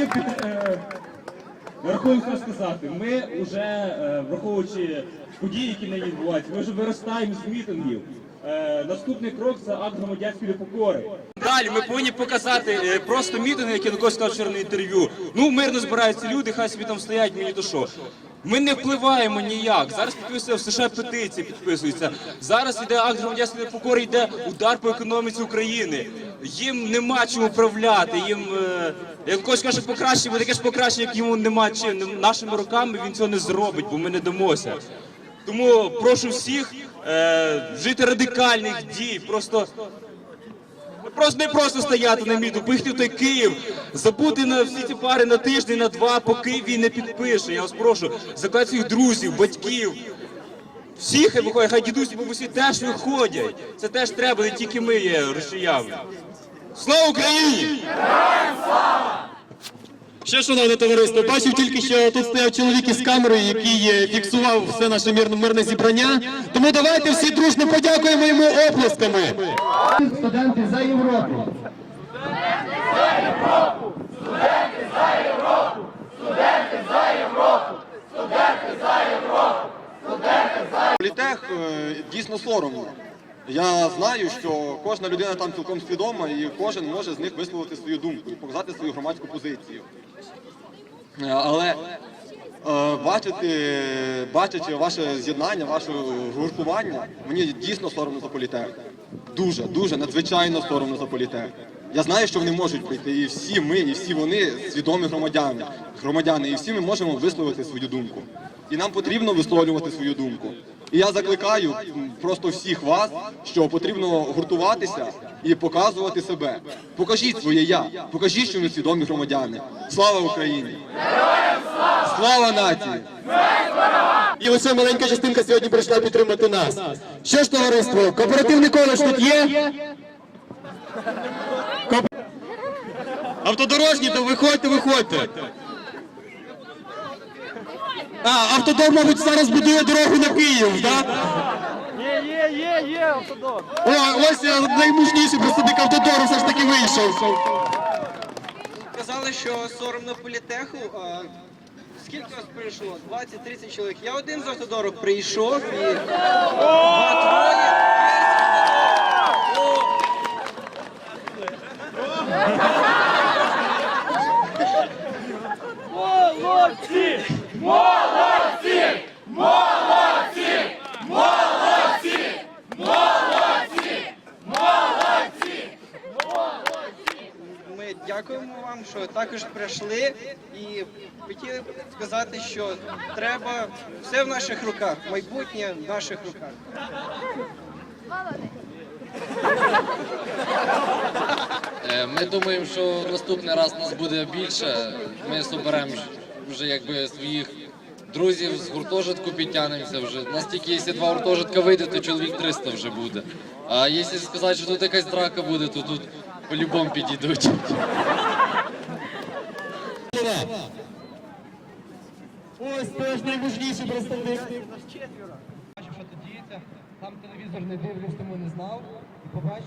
хотів на рахунок що сказати. Ми вже, е, враховуючи події, які не відбуваються, ми вже виростаємо з мітингів. Е, наступний крок це акт громадянської покори. Далі ми повинні показати е, просто мітинги, які Янукович сказав вчора на інтерв'ю. Ну, мирно збираються люди, хай собі там стоять, мені то що. Ми не впливаємо ніяк. Зараз підписує в США петиції, підписується. Зараз йде акт громадянської непокори, йде удар по економіці України. Їм нема чим управляти. Їм е, Янукович каже, покраще, бо таке ж покраще, як йому нема чим. Нашими руками він цього не зробить, бо ми не дамося. Тому прошу всіх е, вжити радикальних дій. Просто Просто не просто стояти на міту, поїхати в той Київ, забути на всі ці пари на тиждень, на два, поки він не підпише. Я вас прошу, закликати своїх друзів, батьків. Всіх виходять, хай дідусі бабусі теж виходять. Це теж треба, не тільки ми є росіяни. Слава Україні! Ще шановне товариство, бачив тільки що тут стояв чоловік із камерою, який фіксував все наше мирне, мирне зібрання. Тому давайте всі дружно подякуємо йому оплесками. Студенти за Європу. Студенти за Європу! Студенти за Європу! Студенти за Європу! Студенти за Європу! Політех е, дійсно соромно. Я знаю, що кожна людина там цілком свідома, і кожен може з них висловити свою думку і показати свою громадську позицію. Е, Але е, бачити, бачачи ваше з'єднання, ваше гуртування, мені дійсно соромно за політех. Дуже, дуже надзвичайно соромно за політех. Я знаю, що вони можуть прийти, і всі ми, і всі вони свідомі громадяни, громадяни, і всі ми можемо висловити свою думку. І нам потрібно висловлювати свою думку. І я закликаю просто всіх вас, що потрібно гуртуватися і показувати себе. Покажіть своє я, покажіть, що ви свідомі громадяни. Слава Україні! Слава нації! І лише маленька частинка сьогодні прийшла підтримати нас. Що ж, товариство, кооперативний коледж тут є? Автодорожні, то виходьте, виходьте. А, автодор, мабуть, зараз будує дорогу на Київ, так? Є, є, є, є автодор. О, ось е, наймужніший представник автодору все ж таки вийшов. Казали, що соромно політеху. А скільки вас прийшло? 20-30 чоловік. Я один з автодору прийшов і два-троє. Молодці! Дякуємо вам, що також прийшли і хотіли сказати, що треба все в наших руках, майбутнє в наших руках. Е, Ми думаємо, що наступний раз нас буде більше. Ми соберемо вже якби своїх друзів з гуртожитку підтягнемося вже. У нас тільки якщо два гуртожитка вийде, то чоловік 300 вже буде. А якщо сказати, що тут якась драка буде, то тут по-любому підійдуть. Ось теж найважніший представник. Бачив, що тут діється. Там телевізор не дивлюсь, тому не знав. І побачив.